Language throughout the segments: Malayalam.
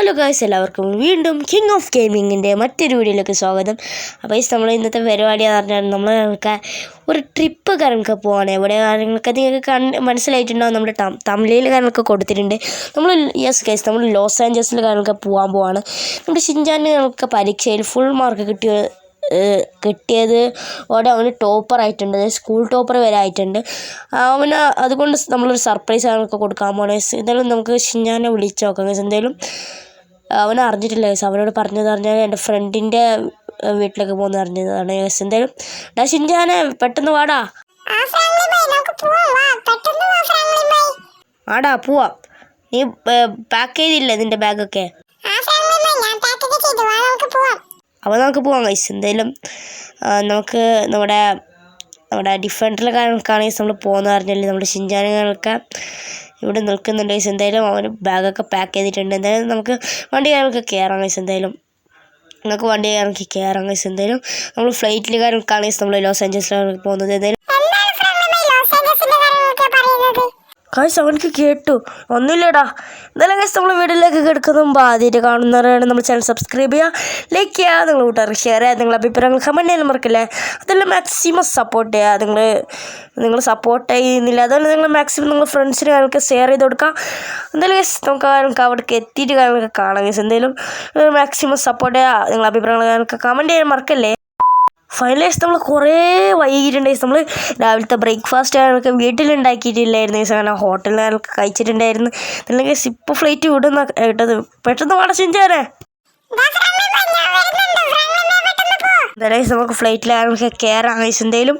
ഹലോ ഗായ്സ് എല്ലാവർക്കും വീണ്ടും കിങ് ഓഫ് ഗെയിമിങ്ങിന്റെ മറ്റൊരു വീഡിയോയിലേക്ക് സ്വാഗതം. അപ്പോൾ ഈ നമ്മൾ ഇന്നത്തെ പരിപാടി എന്ന് പറഞ്ഞാൽ നമ്മൾ നമുക്ക് ഒരു ട്രിപ്പ് കാര്യങ്ങൾക്ക് പോവാണ്. എവിടെ കാര്യങ്ങളൊക്കെ നിങ്ങൾക്ക് കൺ മനസ്സിലായിട്ടുണ്ടാവും. നമ്മുടെ തം തമിഴിൽ കാര്യങ്ങളൊക്കെ കൊടുത്തിട്ടുണ്ട്. നമ്മൾ യെസ് ഗൈസ് നമ്മൾ ലോസ് ആഞ്ചൽസിൽ കാര്യങ്ങളൊക്കെ പോകാൻ പോവാണ്. നമ്മുടെ ഷിൻജാന് നമുക്ക് പരീക്ഷയിൽ ഫുൾ മാർക്ക് കിട്ടിയ കിട്ടിയത് ഓടെ അവന് അതായത് സ്കൂൾ ടോപ്പർ വരെ ആയിട്ടുണ്ട്. അവന് അതുകൊണ്ട് നമ്മളൊരു സർപ്രൈസ് അവനൊക്കെ കൊടുക്കാൻ പോകണേ എന്തായാലും നമുക്ക് ഷിഞ്ഞാനെ വിളിച്ച് നോക്കാം. എന്തായാലും അവൻ അറിഞ്ഞിട്ടില്ല guys. അവനോട് പറഞ്ഞത് പറഞ്ഞാൽ എന്റെ ഫ്രണ്ടിന്റെ വീട്ടിലേക്ക് പോകുന്ന അറിഞ്ഞതാണ് guys. എന്തായാലും ഡാ ഷിൻജാനെ പെട്ടെന്ന് വാടാ ആടാ പോവാം. നീ പാക്ക് ചെയ്തില്ലേ നിന്റെ ബാഗൊക്കെ? അപ്പോൾ നമുക്ക് പോവാം ഗൈസ് എന്തായാലും നമുക്ക് നമ്മുടെ നമ്മുടെ ഡിഫൻഡറിലെ കാര്യങ്ങൾക്കാണെങ്കിൽ നമ്മൾ പോകുന്ന പറഞ്ഞാൽ നമ്മുടെ ഷിൻജാനുകളൊക്കെ ഇവിടെ നിൽക്കുന്നുണ്ട്. ഗൈസ് എന്തായാലും അവന് ബാഗൊക്കെ പാക്ക് ചെയ്തിട്ടുണ്ട്. എന്തായാലും നമുക്ക് വണ്ടി നമുക്ക് കയറാം ഗൈസ് എന്തായാലും. നമുക്ക് വണ്ടി കാര്യങ്ങൾക്ക് കയറാം ഗൈസ് എന്തായാലും നമ്മൾ ഫ്ലൈറ്റിൽ കാര്യങ്ങൾക്കാണെങ്കിൽ നമ്മൾ ലോസ് ആഞ്ചൽസിലാണ് പോകുന്നത്. എന്തായാലും കാശ് അവനക്ക് കേട്ടു. ഒന്നുമില്ലടാ. എന്നാലും കാശ് നമ്മൾ വീട്ടിലേക്ക് കിടക്കുന്ന ആദ്യമായിട്ട് കാണുന്നവരാണ്. നമ്മൾ ചാനൽ സബ്സ്ക്രൈബ് ചെയ്യുക ലൈക്ക് ചെയ്യുക നിങ്ങൾ കൂട്ടുകാർ ഷെയർ ചെയ്യുക നിങ്ങളുടെ അഭിപ്രായങ്ങൾ കമന്റ് ചെയ്യാൻ മറക്കില്ലേ? അതെല്ലാം മാക്സിമം സപ്പോർട്ട് ചെയ്യുക. നിങ്ങൾ നിങ്ങൾ സപ്പോർട്ട് ചെയ്യുന്നില്ല. അതുപോലെ നിങ്ങൾ മാക്സിമം നിങ്ങൾ ഫ്രണ്ട്സിന് കാര്യങ്ങൾക്ക് ഷെയർ ചെയ്ത് കൊടുക്കുക. എന്തായാലും guys നമുക്ക് കാര്യങ്ങൾക്ക് അവിടേക്ക് എത്തിയിട്ട് കാര്യങ്ങളൊക്കെ കാണാം guys. എന്തായാലും മാക്സിമം സപ്പോർട്ട് ചെയ്യുക നിങ്ങളുടെ അഭിപ്രായങ്ങൾ കാര്യങ്ങൾക്ക് കമന്റ് ചെയ്യാൻ മറക്കല്ലേ? ഫൈനലൈസ് നമ്മൾ കുറേ വൈകിട്ടുണ്ട് നമ്മൾ രാവിലത്തെ ബ്രേക്ക്ഫാസ്റ്റ് ഞങ്ങൾക്ക് വീട്ടിലുണ്ടാക്കിയിട്ടില്ലായിരുന്നു കാരണം ഹോട്ടലിൽ ഞങ്ങൾക്ക് കഴിച്ചിട്ടുണ്ടായിരുന്നു. അല്ലെങ്കിൽ ഇപ്പോൾ ഫ്ലൈറ്റ് വിടുന്ന കേട്ടത്. പെട്ടെന്ന് വടച്ചിഞ്ചാനെ ദാ ഫ്രാങ്ക്ലിൻ ബൈ ഞാൻ വരുന്നുണ്ട് ഫ്രാങ്ക്ലിൻ പെട്ടെന്ന് പോ എന്തായാലും നമുക്ക് ഫ്ലൈറ്റിൽ ഞങ്ങൾക്ക് കയറാം എന്തായാലും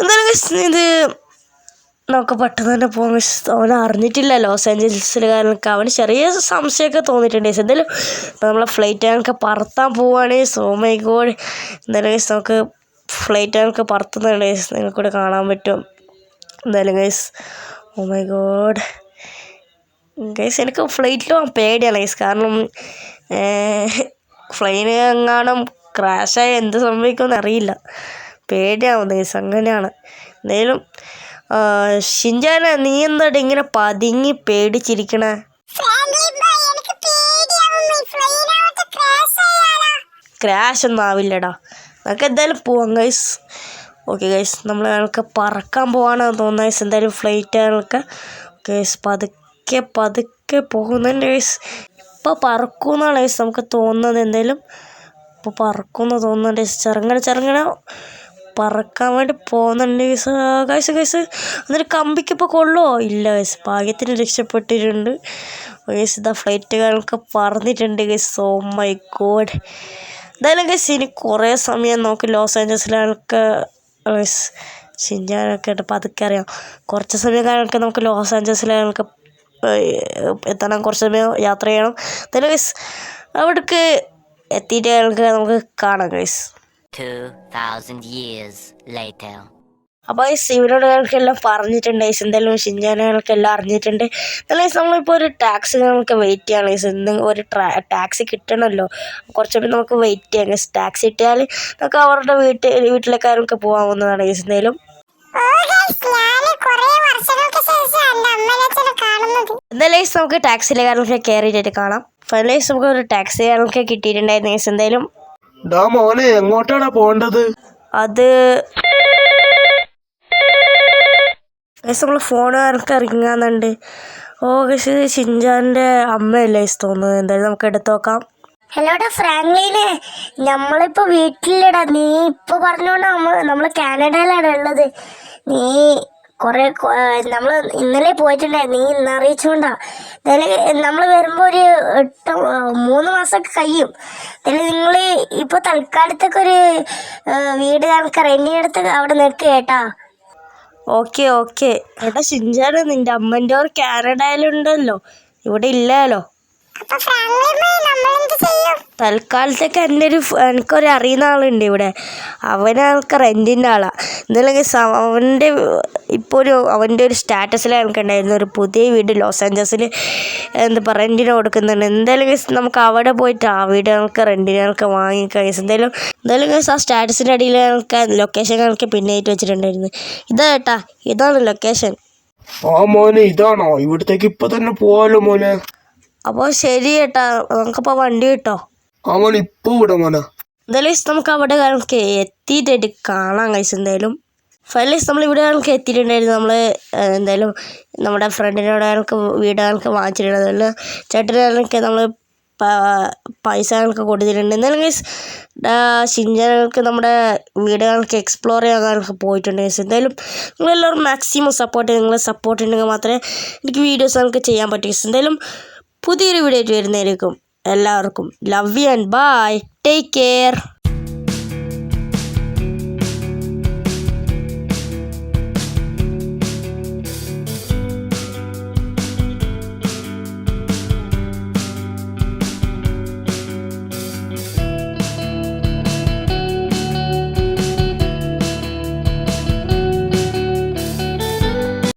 എന്തായാലും ഇത് നമുക്ക് പെട്ടെന്ന് തന്നെ പോകാൻ അവൻ അറിഞ്ഞിട്ടില്ല ലോസ് ഏഞ്ചൽസിൽ കാരണം അവന് ചെറിയ സംശയമൊക്കെ തോന്നിയിട്ടുണ്ട്. എന്തായാലും ഇപ്പം നമ്മളെ ഫ്ലൈറ്റ് ഞങ്ങൾക്ക് പറത്താൻ പോവുകയാണ് സോ മൈ ഗോഡ് എന്തായാലും ഗൈസ് നമുക്ക് ഫ്ലൈറ്റ് ഞങ്ങൾക്ക് പറത്തുന്നുണ്ട് നിങ്ങൾക്ക് നിങ്ങൾക്കൂടെ കാണാൻ പറ്റും. എന്തായാലും guys oh my god guys എനിക്ക് ഫ്ലൈറ്റിൽ പോകാൻ പേടിയാണ് ഗൈസ് കാരണം ഫ്ലൈന് എങ്ങാനും ക്രാഷായി എന്ത് സംഭവിക്കുമെന്ന് അറിയില്ല. പേടിയാവുന്നു ഗൈസ് അങ്ങനെയാണ്. എന്തായാലും ഷിൻജാന നീ എന്താ ഇങ്ങനെ പതുങ്ങി പേടിച്ചിരിക്കണേ? ക്രാഷ് ഒന്നും ആവില്ലടാ. നമുക്ക് എന്തായാലും പോവാം ഗൈസ് ഓക്കെ ഗൈസ് നമ്മൾ ഞങ്ങൾക്ക് പറക്കാൻ പോവാനാണ് തോന്നുന്നത് ഗൈസ് എന്തായാലും ഫ്ലൈറ്റ് ഞങ്ങൾക്ക് ഗൈസ് പതുക്കെ പതുക്കെ പോകുന്നുണ്ട് ഗൈസ് ഇപ്പോൾ പറക്കുമെന്നാണ് ഗൈസ് നമുക്ക് തോന്നുന്നത്. എന്തായാലും ഇപ്പോൾ പറക്കുമെന്ന് തോന്നുന്നുണ്ട് ചെറുങ്ങനെ ചെറുങ്ങനെ പറക്കാൻ വേണ്ടി പോകുന്നുണ്ട് ഗൈസ് ഗൈസ് ഗൈസ് എന്നിട്ട് കമ്പിക്ക് ഇപ്പോൾ കൊള്ളുമോ ഇല്ല ഗൈസ് ഭാഗ്യത്തിന് രക്ഷപ്പെട്ടിട്ടുണ്ട്. ഗൈസ് ഇതാ ഫ്ലൈറ്റുകാരൊക്കെ പറഞ്ഞിട്ടുണ്ട് ഗൈസ് ഓ മൈ ഗോഡ് എന്തായാലും ഗൈസ് ഇനി കുറേ സമയം നോക്കി. ലോസ് ഏഞ്ചൽസിലൊക്കെ ഗൈസ് ഷിൻജാനൊക്കെ ആയിട്ട് അതൊക്കെ അറിയാം. കുറച്ച് സമയം കാലമൊക്കെ നമുക്ക് ലോസ് ഏഞ്ചൽസിലൊക്കെ എത്തണം. കുറച്ച് സമയം യാത്ര ചെയ്യണം. എന്തായാലും ഗൈസ് അവിടേക്ക് എത്തിയിട്ട് നമുക്ക് കാണാം ഗൈസ് 2,000 years later. അപ്പോൾ ഈ എല്ലാം പറഞ്ഞിട്ടുണ്ട് ഈസ് എന്തായാലും ഷിഞ്ചാനുകൾക്കെല്ലാം അറിഞ്ഞിട്ടുണ്ട്. എന്നാലും നമ്മളിപ്പോൾ ഒരു ടാക്സി നമുക്ക് വെയിറ്റ് ചെയ്യണം ഈസ് എന്തെങ്കിലും ഒരു ടാക്സി കിട്ടണമല്ലോ. കുറച്ച് സമയം നമുക്ക് വെയിറ്റ് ചെയ്യാം. ഈസ് ടാക്സി കിട്ടിയാൽ നമുക്ക് അവരുടെ വീട്ടിൽ വീട്ടിലേക്കാരൊക്കെ പോകാവുന്നതാണ് ഗൈസ് എന്തായാലും ഗൈസ് നമുക്ക് ടാക്സിയിലെ കാര്യങ്ങളൊക്കെ കയറിയിട്ട് കാണാം. ഫൈനലൈസ് നമുക്ക് ഒരു ടാക്സി കാര്യങ്ങളൊക്കെ കിട്ടിയിട്ടുണ്ടായിരുന്നു എന്തായാലും ഡാ മോനെ എങ്ങോട്ടാടാ പോണ്ടത് അത് നമ്മൾ ഫോൺ കാര്യങ്ങളൊക്കെ ഇറങ്ങാന്നുണ്ട് ഓ ഗൈസ് ഷിൻജാന്റെ അമ്മയല്ലേ ഗൈസ് തോന്നുന്നത്. എന്തായാലും നമുക്ക് എടുത്ത് നോക്കാം. ഹലോടാ ഫ്രാങ്ക്ലിനെ. നമ്മളിപ്പോ വീട്ടിലിടാ നീ ഇപ്പൊ പറഞ്ഞോണ്ട് നമ്മ നമ്മൾ കാനഡയിലാണ് ഉള്ളത്. നീ കൊറേ നമ്മൾ ഇന്നലെ പോയിട്ടുണ്ടായിരുന്നു നീ ഇന്ന് അറിയിച്ചോണ്ടാ. നമ്മൾ വരുമ്പോൾ ഒരു എട്ട് മൂന്ന് മാസമൊക്കെ കഴിയും. എന്തായാലും നിങ്ങൾ ഇപ്പൊ തൽക്കാലത്തൊക്കെ ഒരു വീട് നമുക്ക് റെന്റിനെടുത്ത് അവിടെ നിൽക്കുക കേട്ടാ. Okay okay. എടാ ഷിഞ്ചാണ് നിന്റെ അമ്മന്റെ ഓർ കാനഡയിലുണ്ടല്ലോ ഇവിടെ ഇല്ലല്ലോ. തൽക്കാലത്തേക്ക് എന്റെ ഒരു എനിക്കൊരു അറിയുന്ന ആളുണ്ട് ഇവിടെ. അവനൾക്ക് റെന്റിന്റെ ആളാണ് സ- അവന്റെ ഇപ്പോൾ ഒരു അവന്റെ ഒരു സ്റ്റാറ്റസിൽ എനിക്കുണ്ടായിരുന്നു ഒരു പുതിയ വീട് ലോസ് ആഞ്ചൽസിൽ എന്താ പറയുക റെന്റിന് കൊടുക്കുന്നുണ്ട്. എന്തായാലും നമുക്ക് അവിടെ പോയിട്ട് ആ വീട് നമുക്ക് റെന്റിന് നമുക്ക് വാങ്ങിക്കാം. എന്തായാലും എന്തായാലും ആ സ്റ്റാറ്റസിന്റെ അടിയിൽ നമുക്ക് ലൊക്കേഷൻ നമുക്ക് പിന്നായിട്ട് വെച്ചിട്ടുണ്ടായിരുന്നു. ഇതാ കേട്ടാ ഇതാണ് ലൊക്കേഷൻ ആ മോനെ ഇതാണോ? ഇവിടത്തേക്ക് ഇപ്പൊ തന്നെ പോവാലോ മോനെ. അപ്പോൾ ശരി ഏട്ടാ നമുക്കപ്പോൾ വണ്ടി കിട്ടോ? അവൻ ഇപ്പൊ വിടാം മോനെ. എന്തായാലും നമുക്ക് അവിടെ നമുക്ക് എത്തിയിട്ട് കാണാം കഴിച്ചു എന്തായാലും. ഫൈനലൈസ് നമ്മൾ ഇവിടെ നമുക്ക് എത്തിയിട്ടുണ്ടായിരുന്നു നമ്മൾ എന്തായാലും നമ്മുടെ ഫ്രണ്ടിനോട് നമുക്ക് വീട് നമുക്ക് വാങ്ങിച്ചിട്ടുണ്ട്. ചേട്ടന് ചേട്ടനൊക്കെ നമ്മൾ പൈസ കണക്ക് കൊടുത്തിട്ടുണ്ട്. എന്നാലും ഗൈസ് നമ്മുടെ നമ്മുടെ വീടുകൾക്ക് എക്സ്പ്ലോർ ചെയ്യാൻ കണക്ക് പോയിട്ടുണ്ട് ഗൈസ് എന്തായാലും നിങ്ങളെല്ലാവരും മാക്സിമം സപ്പോർട്ട് നിങ്ങൾ നിങ്ങളെ സപ്പോർട്ട് ഉണ്ടെങ്കിൽ മാത്രമേ എനിക്ക് വീഡിയോസ് നമുക്ക് ചെയ്യാൻ പറ്റൂ ഗൈസ് എന്തായാലും പുതിയൊരു വീഡിയോ ആയിട്ട് വരുന്നതായിരിക്കും എല്ലാവർക്കും. Love you and bye take care